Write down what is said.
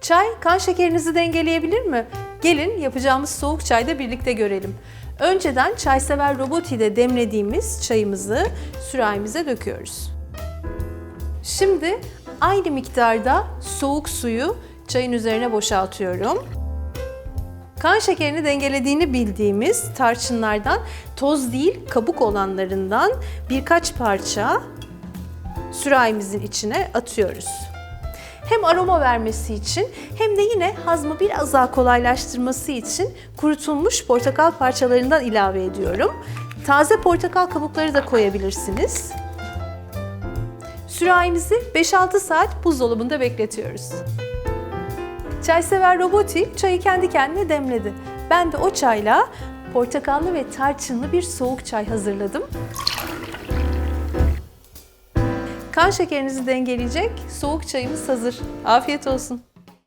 Çay kan şekerinizi dengeleyebilir mi? Gelin yapacağımız soğuk çayda birlikte görelim. Önceden çaysever Roboti'de demlediğimiz çayımızı sürahimize döküyoruz. Şimdi aynı miktarda soğuk suyu çayın üzerine boşaltıyorum. Kan şekerini dengelediğini bildiğimiz tarçınlardan toz değil kabuk olanlarından birkaç parça sürahimizin içine atıyoruz. Hem aroma vermesi için hem de yine hazmı biraz daha kolaylaştırması için kurutulmuş portakal parçalarından ilave ediyorum. Taze portakal kabukları da koyabilirsiniz. Sürahimizi 5-6 saat buzdolabında bekletiyoruz. Çaysever Roboti çayı kendi kendine demledi. Ben de o çayla portakallı ve tarçınlı bir soğuk çay hazırladım. Kan şekerinizi dengeleyecek soğuk çayımız hazır. Afiyet olsun.